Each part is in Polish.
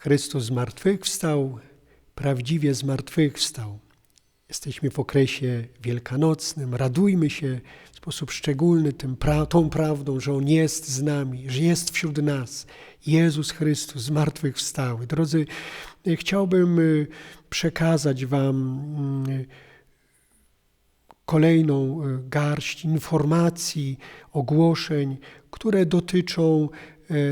Chrystus zmartwychwstał, prawdziwie zmartwychwstał. Jesteśmy w okresie wielkanocnym, radujmy się w sposób szczególny tym, pra, tą prawdą, że On jest z nami, że jest wśród nas. Jezus Chrystus zmartwychwstały. Drodzy, chciałbym y, przekazać Wam y, kolejną y, garść informacji, ogłoszeń, które dotyczą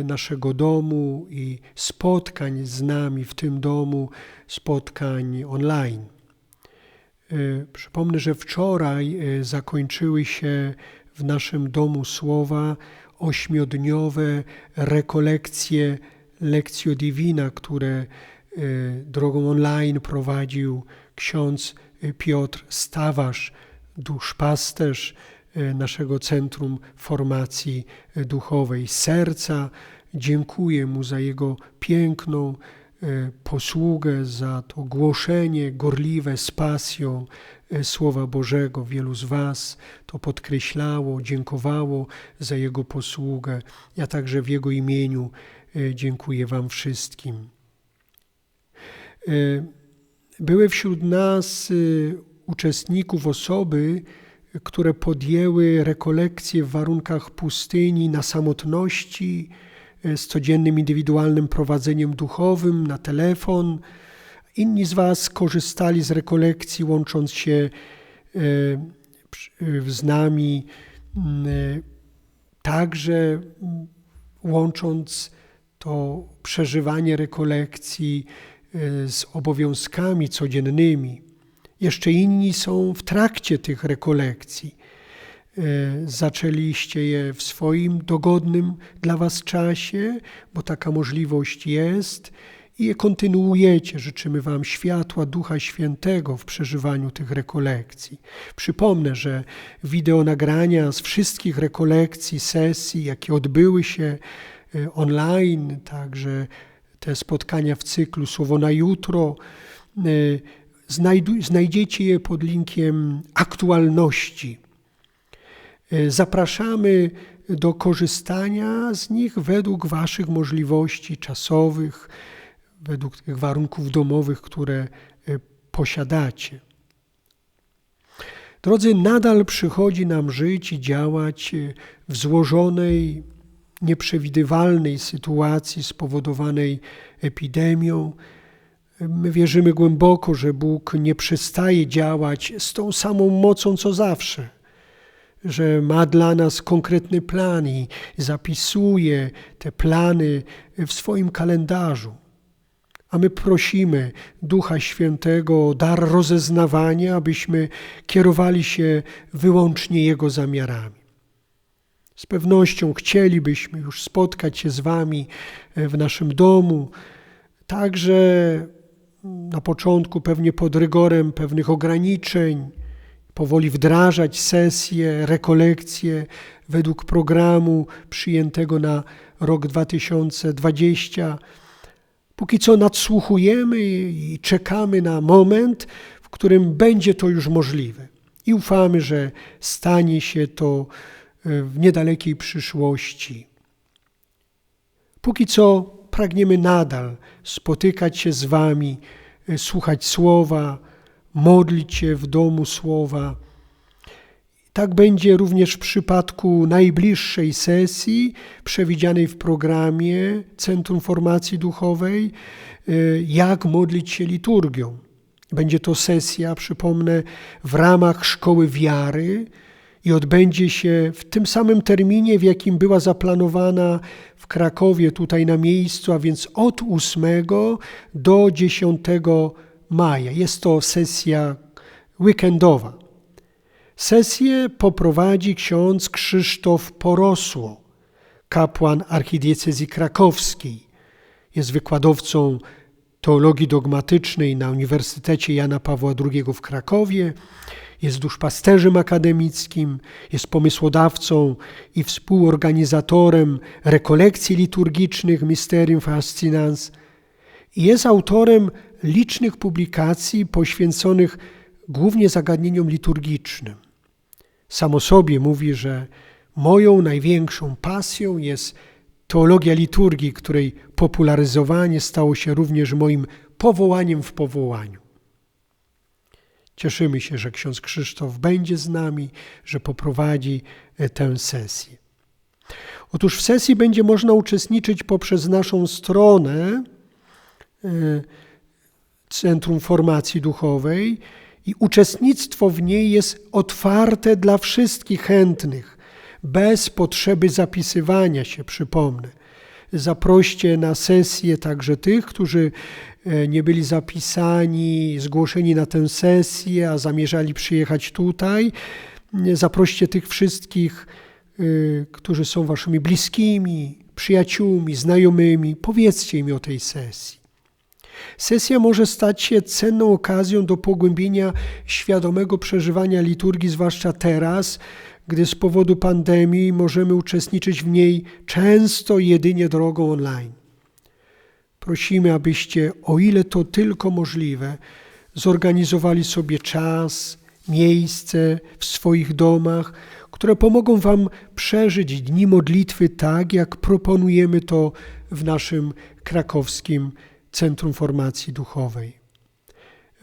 naszego domu i spotkań z nami w tym domu, spotkań online. Przypomnę, że wczoraj zakończyły się w naszym domu słowa ośmiodniowe rekolekcje Lekcjo Divina, które drogą online prowadził ksiądz Piotr Stawarz, duszpasterz naszego Centrum Formacji Duchowej. Serca dziękuję mu za jego piękną posługę, za to głoszenie gorliwe z pasją Słowa Bożego. Wielu z Was to podkreślało, dziękowało za jego posługę. Ja także w jego imieniu dziękuję Wam wszystkim. Były wśród nas uczestników osoby, które podjęły rekolekcje w warunkach pustyni, na samotności, z codziennym indywidualnym prowadzeniem duchowym na telefon. Inni z Was korzystali z rekolekcji, łącząc się z nami, także łącząc to przeżywanie rekolekcji z obowiązkami codziennymi. Jeszcze inni są w trakcie tych rekolekcji. Zaczęliście je w swoim dogodnym dla Was czasie, bo taka możliwość jest i je kontynuujecie. Życzymy Wam światła Ducha Świętego w przeżywaniu tych rekolekcji. Przypomnę, że wideo nagrania z wszystkich rekolekcji, sesji, jakie odbyły się online, także te spotkania w cyklu Słowo na jutro. Znajdziecie je pod linkiem aktualności. Zapraszamy do korzystania z nich według Waszych możliwości czasowych, według tych warunków domowych, które posiadacie. Drodzy, nadal przychodzi nam żyć i działać w złożonej, nieprzewidywalnej sytuacji spowodowanej epidemią. My wierzymy głęboko, że Bóg nie przestaje działać z tą samą mocą co zawsze, że ma dla nas konkretny plan i zapisuje te plany w swoim kalendarzu. A my prosimy Ducha Świętego o dar rozeznawania, abyśmy kierowali się wyłącznie Jego zamiarami. Z pewnością chcielibyśmy już spotkać się z Wami w naszym domu, także na początku pewnie pod rygorem pewnych ograniczeń, powoli wdrażać sesje, rekolekcje według programu przyjętego na rok 2020. Póki co nadsłuchujemy i czekamy na moment, w którym będzie to już możliwe. I ufamy, że stanie się to w niedalekiej przyszłości. Póki co pragniemy nadal spotykać się z Wami, słuchać Słowa, modlić się w domu Słowa. Tak będzie również w przypadku najbliższej sesji przewidzianej w programie Centrum Formacji Duchowej, jak modlić się liturgią. Będzie to sesja, przypomnę, w ramach Szkoły Wiary, i odbędzie się w tym samym terminie, w jakim była zaplanowana w Krakowie, tutaj na miejscu, a więc od 8 do 10 maja. Jest to sesja weekendowa. Sesję poprowadzi ksiądz Krzysztof Porosło, kapłan archidiecezji krakowskiej. Jest wykładowcą teologii dogmatycznej na Uniwersytecie Jana Pawła II w Krakowie jest duszpasterzem akademickim, jest pomysłodawcą i współorganizatorem rekolekcji liturgicznych Mysterium Fascinans i jest autorem licznych publikacji poświęconych głównie zagadnieniom liturgicznym. Sam o sobie mówi, że moją największą pasją jest teologia liturgii, której popularyzowanie stało się również moim powołaniem w powołaniu. Cieszymy się, że ksiądz Krzysztof będzie z nami, że poprowadzi e, tę sesję. Otóż w sesji będzie można uczestniczyć poprzez naszą stronę e, Centrum Formacji Duchowej i uczestnictwo w niej jest otwarte dla wszystkich chętnych, bez potrzeby zapisywania się, przypomnę. Zaproście na sesję także tych, którzy e, nie byli zapisani, zgłoszeni na tę sesję, a zamierzali przyjechać tutaj. Zaproście tych wszystkich, e, którzy są waszymi bliskimi, przyjaciółmi, znajomymi. Powiedzcie im o tej sesji. Sesja może stać się cenną okazją do pogłębienia świadomego przeżywania liturgii, zwłaszcza teraz, gdy z powodu pandemii możemy uczestniczyć w niej często jedynie drogą online. Prosimy, abyście, o ile to tylko możliwe, zorganizowali sobie czas, miejsce w swoich domach, które pomogą Wam przeżyć dni modlitwy tak, jak proponujemy to w naszym krakowskim Centrum Formacji Duchowej.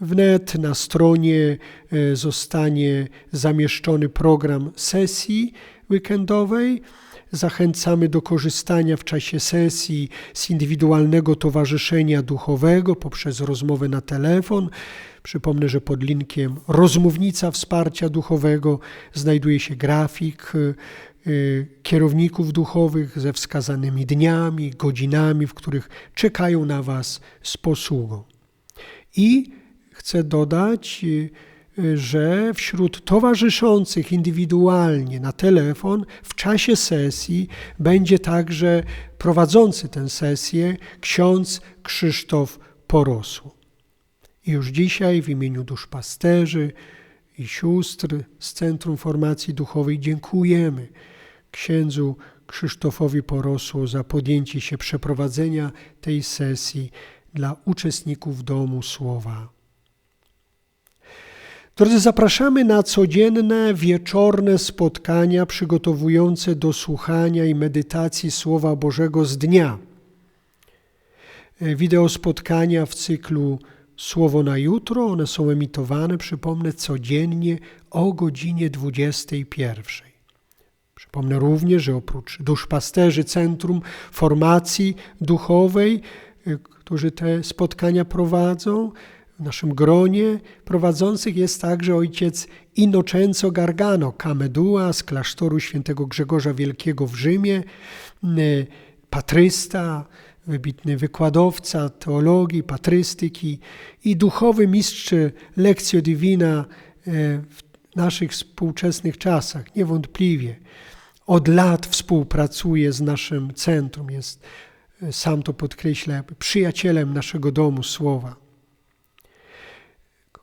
Wnet na stronie e, zostanie zamieszczony program sesji weekendowej. Zachęcamy do korzystania w czasie sesji z indywidualnego towarzyszenia duchowego poprzez rozmowę na telefon. Przypomnę, że pod linkiem Rozmównica Wsparcia Duchowego znajduje się grafik e, e, kierowników duchowych ze wskazanymi dniami, godzinami, w których czekają na Was z posługą. I Chcę dodać, y, że wśród towarzyszących indywidualnie na telefon w czasie sesji będzie także prowadzący tę sesję ksiądz Krzysztof Porosło. I już dzisiaj w imieniu duszpasterzy i sióstr z Centrum Formacji Duchowej dziękujemy księdzu Krzysztofowi Porosło za podjęcie się przeprowadzenia tej sesji dla uczestników Domu Słowa. Drodzy, zapraszamy na codzienne, wieczorne spotkania przygotowujące do słuchania i medytacji Słowa Bożego z dnia. Wideo spotkania w cyklu Słowo na jutro, one są emitowane, przypomnę, codziennie o godzinie 21. Przypomnę również, że oprócz duszpasterzy Centrum Formacji Duchowej, którzy te spotkania prowadzą, w naszym gronie prowadzących jest także ojciec Innocenzo Gargano, kamedua z klasztoru świętego Grzegorza Wielkiego w Rzymie, patrysta, wybitny wykładowca teologii, patrystyki i duchowy mistrz lekcjo divina e, w naszych współczesnych czasach, niewątpliwie. Od lat współpracuje z naszym centrum, jest, e, sam to podkreśla, przyjacielem naszego domu słowa.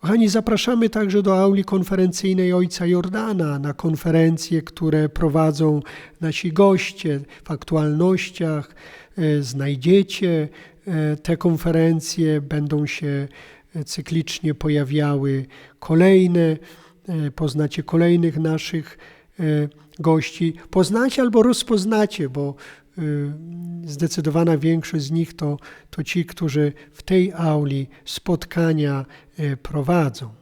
Kochani, zapraszamy także do auli konferencyjnej Ojca Jordana na konferencje, które prowadzą nasi goście w aktualnościach. E, znajdziecie e, te konferencje, będą się e, cyklicznie pojawiały kolejne, poznacie kolejnych naszych gości. Poznacie albo rozpoznacie, bo Y, zdecydowana większość z nich to, to ci, którzy w tej auli spotkania y, prowadzą.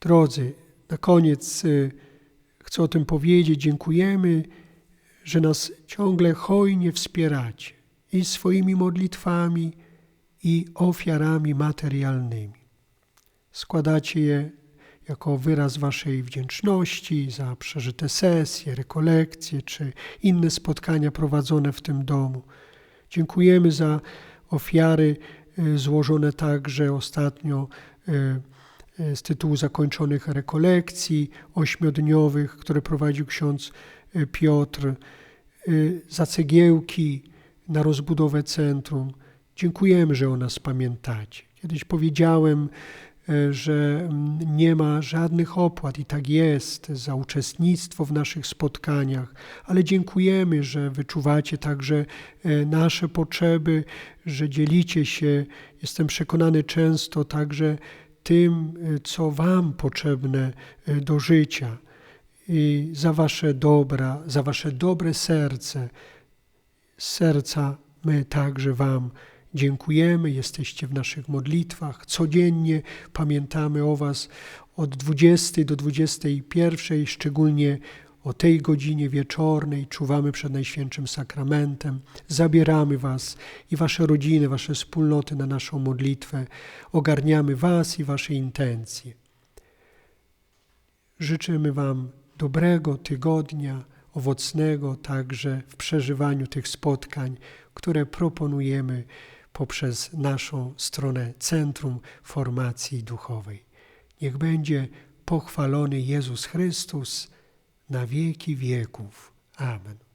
Drodzy, na koniec y, chcę o tym powiedzieć. Dziękujemy, że nas ciągle hojnie wspieracie i swoimi modlitwami, i ofiarami materialnymi. Składacie je jako wyraz Waszej wdzięczności za przeżyte sesje, rekolekcje czy inne spotkania prowadzone w tym domu. Dziękujemy za ofiary e, złożone także ostatnio e, e, z tytułu zakończonych rekolekcji ośmiodniowych, które prowadził ksiądz Piotr, za cegiełki na rozbudowę centrum. Dziękujemy, że o nas pamiętacie. Kiedyś powiedziałem, że mm, nie ma żadnych opłat i tak jest za uczestnictwo w naszych spotkaniach, ale dziękujemy, że wyczuwacie także e, nasze potrzeby, że dzielicie się, jestem przekonany często także tym, e, co Wam potrzebne do życia. i za Wasze dobra, za Wasze dobre serce. Serca my także Wam dziękujemy. Jesteście w naszych modlitwach. Codziennie pamiętamy o Was od 20 do 21, szczególnie o tej godzinie wieczornej czuwamy przed Najświętszym Sakramentem, zabieramy Was i Wasze rodziny, Wasze wspólnoty na naszą modlitwę, ogarniamy Was i Wasze intencje. Życzymy Wam dobrego tygodnia, owocnego także w przeżywaniu tych spotkań, które proponujemy poprzez naszą stronę Centrum Formacji Duchowej. Niech będzie pochwalony Jezus Chrystus na wieki wieków. Amen.